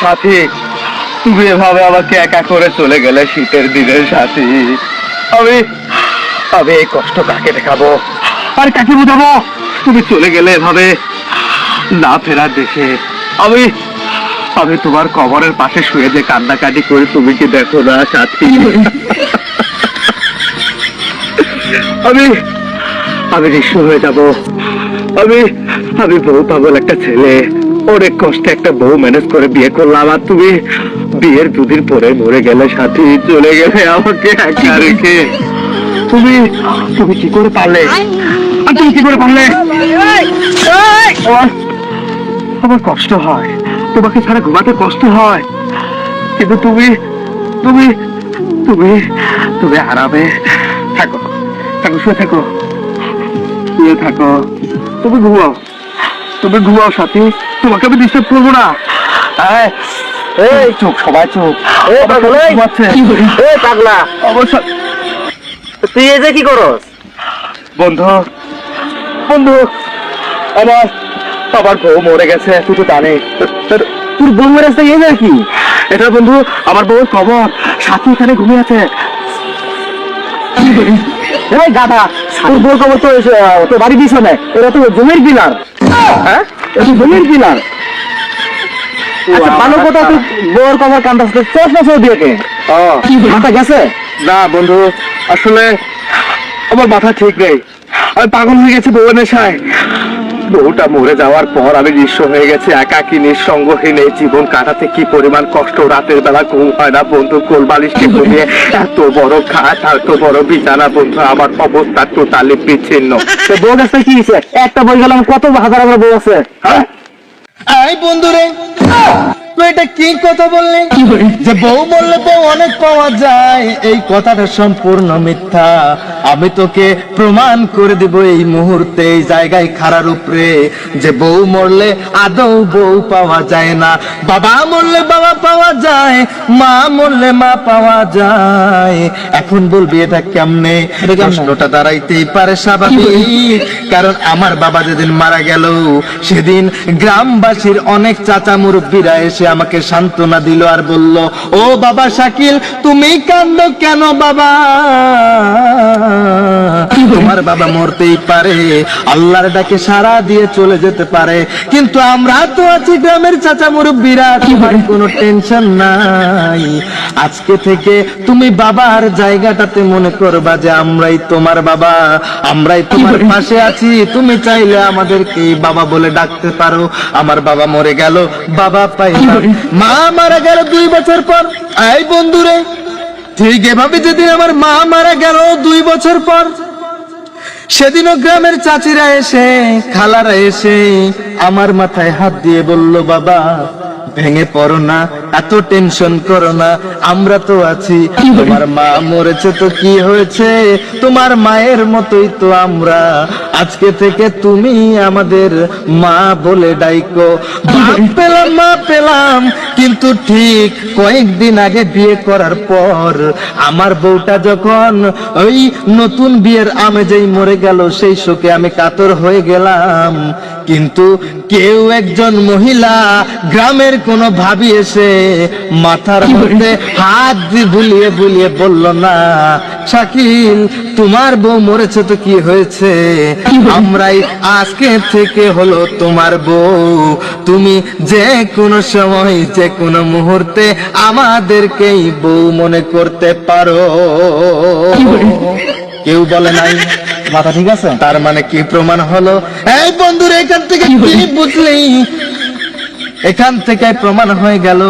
সাথী, তুমি এভাবে আমাকে একা করে চলে গেলে শীতের দিনের সাথী। আমি আমি এই কষ্ট কাকে দেখাবো? আর কাকে বোঝাবো? তুমি চলে গেলে এভাবে না ফেরার দেশে। আমি আমি তোমার কবরের পাশে শুয়ে যে কান্নাকাটি করে, তুমি কি দেখো না, সাথী? আমি আমি নিঃস্ব হয়ে যাব। আমি আমি বউ পাগল একটা ছেলে। অনেক কষ্টে একটা বউ ম্যানেজ করে বিয়ে করলাম, আর তুমি বিয়ের দুদিন পরে মরে গেলে, সাথী চলে গেলে আমাকে একা রেখে। তুমি তুমি কি করে পারলে? আর তুমি কি করে পারলে? আমার কষ্ট হয়। তোমাকে ছাড়া ঘুমাতে কষ্ট হয়। কিন্তু তুমি তুমি তুমি তুমি আরামে থাকো। থাকো, শুয়ে থাকো। শুয়ে থাকো। তুমি ঘুমাও। তুমি ঘুমাও সাথী। তোমাকে আমি ডিস্টার্ব করব না। এই, এই চুপ সবাই এই পাগল, এই। অবশ্য তুই এই যে কি করস? বন্ধু বন্ধু আমার আমার বউ মরে গেছে তুই তো জানিস। তোর বউয়ের রাস্তা এই যে কি এটা বন্ধু আমার বউর খবর। সাথী এখানে ঘুমিয়ে আছে। এই গাধা বউ খবর তো বাড়ি পিছনে এটা তো জমির হ্যাঁ? এটা জমির ভালো কথা তুই বউর খবর কান্দাস না মাথা গেছে? না বন্ধু আসলে আমার মাথা ঠিক নেই। আমি পাগল হয়ে গেছে বউয়ের নেশায়। বউটা মরে যাওয়ার পর আমি নিঃস্ব হয়ে গেছি একাকি নিঃসঙ্গহীন। এই জীবন কাটাতে কি পরিমাণ কষ্ট? রাতের বেলা ঘুম হয় না বন্ধু কোল বালিশকে ঘুমিয়ে এত বড় খাট এত বড় বিছানা বন্ধু আমার অবস্থা টোটালি বিচ্ছিন্ন। তো বউ আছে কি একটা বই গেলাম কত হাজার হাজার বউ আছে? হ্যাঁ? আই বন্ধুরে এটা কি কথা বললি? যে বউ বললে বউ অনেক পাওয়া যায়। এই কথাটা সম্পূর্ণ মিথ্যা। আমি তোকে প্রমাণ করে দিব এই মুহূর্তে এই জায়গায় খাড়ার উপরে। যে বউ মরলে আদৌ বউ পাওয়া যায় না। বাবা মরলে বাবা পাওয়া যায় মা মরলে মা পাওয়া যায়। এখন বলবি এটা কেমনে? প্রশ্নটা দাঁড়াইতেই পারে স্বাভাবিক। কারণ আমার বাবা যেদিন মারা গেল সেদিন গ্রামবাসীর অনেক চাচা মুরব্বীরা এসে আমাকে সান্ত্বনা দিল আর বলল ও বাবা শাকিল তুমি কান্দ কেন বাবা? তোমার বাবা মরতেই পারে আল্লাহর ডাকে সারা দিয়ে চলে যেতে পারে কিন্তু আমরা তো আছি গ্রামের চাচা মুরব্বীরা তোমার কোনো টেনশন নাই। আজকে থেকে তুমি বাবার জায়গাটাতে মনে করবা যে আমরাই তোমার বাবা আমরাই তোমার পাশে আছি তুমি চাইলে আমাদেরকে বাবা বলে ডাকতে পারো। আমার বাবা মরে গেল বাবা পাইলাম। মা মারা গেল দুই বছর পর। এই বন্ধুরে, ঠিক এভাবে যেদিন আমার মা মারা গেল দুই বছর পর, সেদিনও গ্রামের চাচিরা এসে, খালারা এসে আমার মাথায় হাত দিয়ে বলল, বাবা ভেঙে পড়ো না, এত টেনশন করো না, আমরা তো আছি। তোমার মা মরেছে তো কি হয়েছে? তোমার মায়ের মতোই তো আমরা। আজকে থেকে তুমি আমাদের মা বলে ডাইকো। পেলাম, মা পেলাম কিন্তু ঠিক কয়েকদিন আগে বিয়ে করার পর আমার বউটা যখন ওই নতুন বিয়ের আমেজেই মরে গেল, সেই শোকে আমি কাতর হয়ে গেলাম। কিন্তু কেউ একজন মহিলা গ্রামের কোন ভাবি এসে মাথার মধ্যে হাত বুলিয়ে বুলিয়ে বলল, না শাকিল, তোমার বউ মরেছে তো কি হয়েছে? আমরাই আজকে থেকে হলো তোমার বউ। তুমি যে কোনো সময়, যে কোনো মুহূর্তে আমাদেরকেই বউ মনে করতে পারো। কেউ বলে নাই, মাথা ঠিক আছে? তার মানে কি প্রমাণ হলো? এই বন্ধুরা এখান থেকে বুঝলি? এখান থেকে প্রমাণ হয়ে গেল।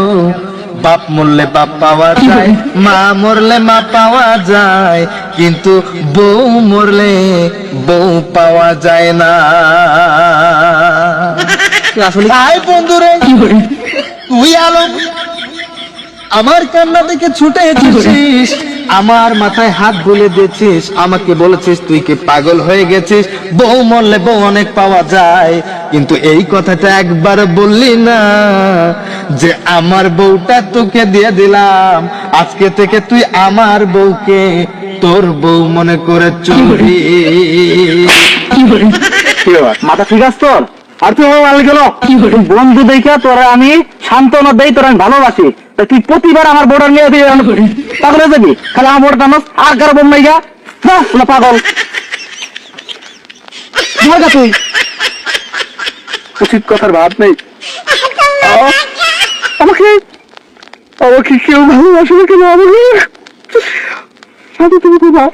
বাপ মরলে বাপ পাওয়া যায় মা মরলে মা পাওয়া যায় কিন্তু বউ মরলে বউ পাওয়া যায় না। আসলে আয় বন্ধুরে তুই আলো আমার কান্না দেখে ছুটে এসেছিস। আমার মাথায় হাত বুলে দিয়েছিস আমাকে বলেছিস তুই কি পাগল হয়ে গেছিস? বউ মরলে বউ অনেক পাওয়া যায় কিন্তু এই কথাটা একবার বললি না। যে আমার বউটা তোকে দিয়ে দিলাম আজকে থেকে তুই আমার বউকে তোর বউ মনে করে শিওর মাথা ঠিক আছে তোর? আর তুই গেল? বন্ধু দেখা তোরা আমি সান্ত্বনা দেই তোরা আমি ভালোবাসি। তুই প্রতিবার আমার বোর্ডার নিয়ে দিয়ে পাগল হয়ে যাবি? খালি আমার বোর্ডার নামাস, আর কারও বোন নাই গা না পাগল। ধর তুই। উচিত কথার ভাব নেই। আমাকে আমাকে কেউ ভালোবাসে না কেন আমাকে? সাথে তুমি তোমার